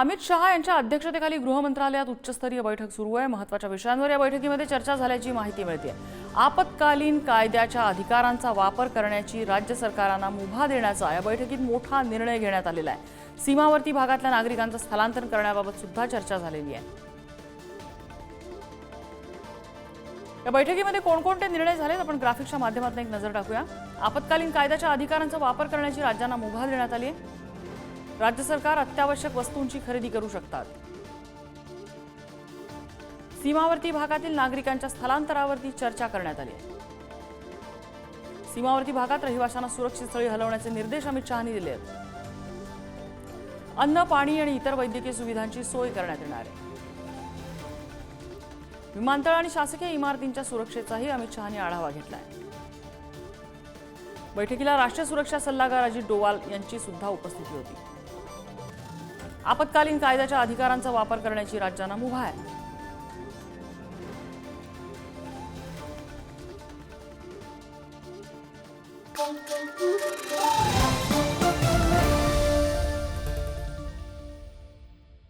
अमित शहा यांच्या अध्यक्षतेखाली गृहमंत्रालयात उच्चस्तरीय बैठक सुरू आहे. महत्त्वाच्या विषयांवर या बैठकीमध्ये चर्चा झाल्याची माहिती मिळते आपत्कालीन कायद्याच्या अधिकारांचा वापर करण्याची राज्य सरकारांना मुभा देण्याचा या बैठकीत मोठा निर्णय घेण्यात आलेला आहे. सीमावर्ती भागातल्या नागरिकांचं स्थलांतर करण्याबाबत सुद्धा चर्चा झालेली आहे. या बैठकीमध्ये कोणकोणते निर्णय झालेत? आपण ग्राफिक्सच्या माध्यमातून एक नजर टाकूया. आपत्कालीन कायद्याच्या अधिकारांचा वापर करण्याची राज्यांना मुभा देण्यात आली आहे. राज्य सरकार अत्यावश्यक वस्तूंची खरेदी करू शकतात. सीमावर्ती भागातील नागरिकांच्या स्थलांतरावरती चर्चा करण्यात आली सीमावर्ती भागात रहिवाशांना सुरक्षित स्थळी हलवण्याचे निर्देश अमित शहानी दिले आहेत. अन्न पाणी आणि इतर वैद्यकीय सुविधांची सोय करण्यात येणार आहे. विमानतळ आणि शासकीय इमारतींच्या सुरक्षेचाही अमित शहानी आढावा घेतलाय. बैठकीला राष्ट्रीय सुरक्षा सल्लागार अजित डोवाल यांची सुद्धा उपस्थिती होती. आपत्कालीन कायद्याच्या अधिकारांचा वापर करण्याची राज्यांना मुभा आहे.